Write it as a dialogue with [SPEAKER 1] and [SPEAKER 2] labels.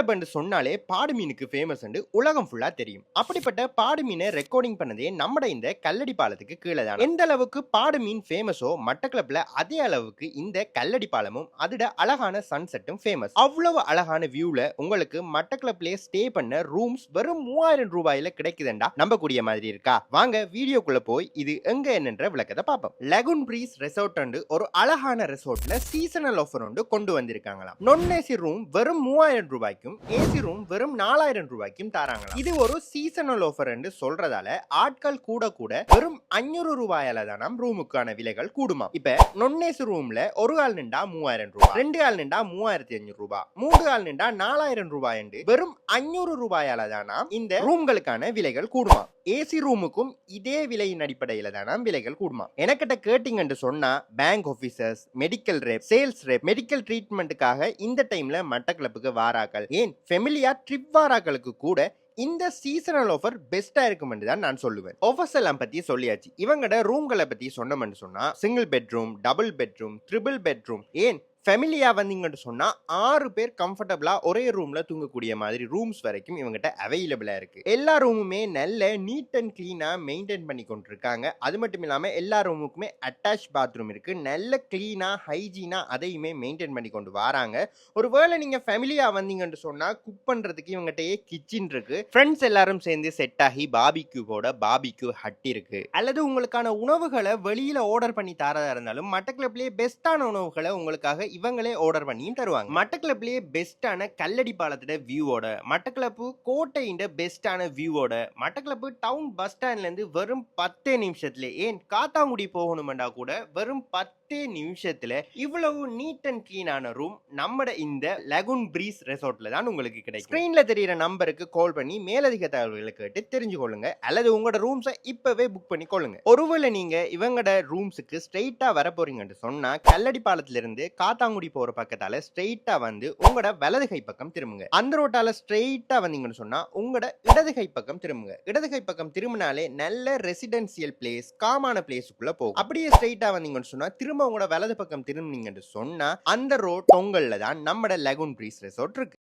[SPEAKER 1] மட்டக்களப்பு சொன்னாலே பாடு மீனுக்கு ஃபேமஸ் அண்டு உலகம் ஃபுல்லா தெரியும். அப்படிப்பட்ட பாடு மீனை ரெக்கார்டிங் பண்ணதே நம்மட இந்த கல்லடி பாலத்துக்கு கீழே தான்? எந்த அளவுக்கு பாடு மீன் ஃபேமஸோ மட்டக்கிளப்பில் அதே அளவுக்கு இந்த கல்லடி பாலமும் அதோட அழகான சன்செட்டும் ஃபேமஸ் அவ்வளவு அழகான வியூவில் உங்களுக்கு மட்டக்களப்லயே ஸ்டே பண்ண ரூம்ஸ் வெறும் மூவாயிரம் ரூபாயில கிடைக்குதுண்டா? நம்பக்கூடிய மாதிரி இருக்கா? வாங்க வீடியோக்குள்ளே போய் இது எங்க என்னன்ற விளக்கத்தை பார்ப்போம். லெகுன் பிரீஸ் ரெசார்ட் ஒரு அழகான ரெசார்ட்ல சீசனல் ஆஃபர் ஒன்று கொண்டு வந்திருக்காங்களாம். நொன் ஏசி ரூம் வெறும் மூவாயிரம் ரூபாய்க்கும் ஏசி ரூம் வெறும் நாலாயிரம் ரூபாய்க்கும் தராங்க இது ஒரு சீசனல் ஆஃபர் என்று சொல்றதால ஆட்கள் கூட கூட வெறும் அஞ்சூறு ரூபாயால தானாம் ரூமுக்கான விலைகள் கூடுமா? இப்ப நொன் ஏசி ரூம்ல ஒரு ஆள் நின்றா மூவாயிரம் ரூபாய் ரெண்டு ஆள் நின்றா மூவாயிரத்தி அஞ்சூறு ரூபாய் மூன்று ஆள் நின்றா நாலாயிரம் ரூபாய் என்று வெறும் அஞ்சூறு ரூபாயால தான் இந்த ரூம்களுக்கான விலைகள் கூடுமா? ஏசி ரூமுக்கும் இதே விலையின் அடிப்படையில தானா விலைகள் கூடுமா? எனக்கிட்ட கேட்டிங்கன்னு சொன்னா bank officers medical rep sales rep medical ட்ரீட்மெண்ட்டுக்காக இந்த டைம்ல மட்டக்களப்புக்கு வாராக்கள். ஏன்? ஃபெமிலியா ட்ரிப் வாராக்களுக்கு கூட இந்த சீசனல் ஆஃபர் பெஸ்டா இருக்கும் தான் நான் சொல்லுவேன். ஆஃபர்ஸ் எல்லாம் பத்தி சொல்லியாச்சு. இவங்கட ரூம்களை பத்தி சொன்னோம்னு சொன்னா single bedroom double bedroom triple bedroom ஏன்? ஃபெமிலியாக வந்தீங்கன்னு சொன்னால் ஆறு பேர் கம்ஃபர்டபுளாக ஒரே ரூமில் தூங்கக்கூடிய மாதிரி ரூம்ஸ் வரைக்கும் இவங்ககிட்ட அவைலபிளாக இருக்குது எல்லா ரூமுமே நல்ல நீட் அண்ட் க்ளீனாக மெயின்டைன் பண்ணி கொண்டிருக்காங்க. அது மட்டும் இல்லாமல் எல்லா ரூமுக்குமே அட்டாச் பாத்ரூம் இருக்குது நல்ல க்ளீனாக ஹைஜீனாக அதையுமே மெயின்டைன் பண்ணி கொண்டு வராங்க. ஒருவேளை நீங்கள் ஃபெமிலியாக வந்தீங்கன்னு சொன்னால் குக் பண்ணுறதுக்கு இவங்ககிட்டயே கிச்சன் இருக்குது ஃப்ரெண்ட்ஸ் எல்லாரும் சேர்ந்து செட் ஆகி பாபிக்யூவோட பாபிக்யூ ஹட் இருக்குது அல்லது உங்களுக்கான உணவுகளை வெளியில் ஆர்டர் பண்ணி தரதாக இருந்தாலும் மட்டக்கிளப்லயே பெஸ்ட்டான உணவுகளை உங்களுக்காக இவங்களே ஆர்டர் பண்ணியும் தருவாங்க. மட்டக்கிளப்லயே பெஸ்டான கல்லடி பாலத்தோட வியூவோட மட்டக்கிளப்பு கோட்டையின் பெஸ்டான வியூவோட மட்டக்கிளப்பு டவுன் பஸ் ஸ்டாண்ட்ல இருந்து வெறும் பத்தே நிமிஷத்துல ஏன் காத்தாங்குடி போகணுமெண்டா கூட வெறும் பத்து நிமிஷத்துல இவ்வளவு நீட் அண்ட் கிளீனான ரூம் நம்மட இந்த லகுன் பிரீஸ் ரெசார்ட்ல தான் உங்களுக்கு கிடைக்கும். ஸ்கிரீன்ல தெரியிற நம்பருக்கு கால் பண்ணி மேலதிக தகவல்களை கேட்டு தெரிஞ்சுக்கொள்ளுங்க. அல்லது உங்களோட ரூம்ஸை இப்பவே புக் பண்ணி கொள்ளுங்க. ஒருவேளை நீங்க இவங்களோட ரூம்ஸுக்கு ஸ்ட்ரெயிட்டா வர போறீங்கன்னு சொன்னா கல்லடி பாலத்துல இருந்து காத்தாங்குடி போற பக்கத்தால ஸ்ட்ரெயிட்டா வந்து உங்களோட வலது கை பக்கம் திரும்புங்க. அந்த ரோட்டால ஸ்ட்ரெயிட்டா வந்தீங்கன்னு சொன்னா உங்களோட இடது கை பக்கம் திரும்புங்க. இடது கை பக்கம் திரும்பினாலே நல்ல ரெசிடென்சியல் பிளேஸ் காமான பிளேஸுக்குள்ள போகும். அப்படியே ஸ்ட்ரெயிட்டா வந்தீங்கன்னு சொன்னா திரும்ப உங்களோட வலது பக்கம் திரும்பினீங்கன்னு சொன்னா அந்த ரோட் தொங்கல்ல தான் நம்மட லெகுன் பிரீஸ் ரெசார்ட் இருக்கு.